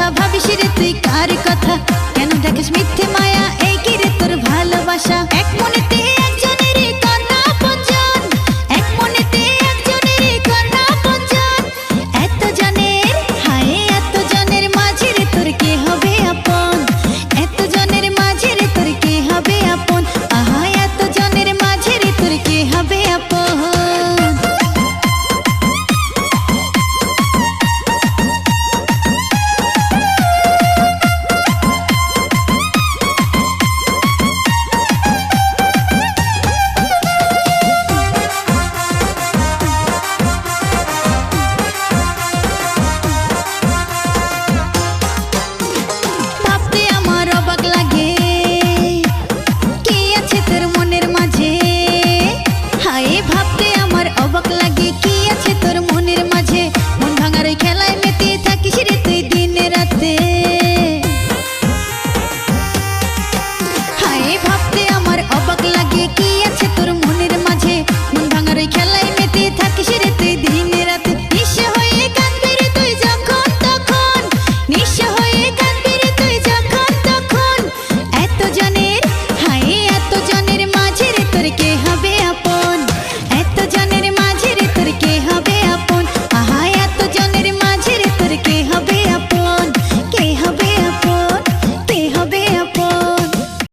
কথা ভাবিস রে তুই কার কথা?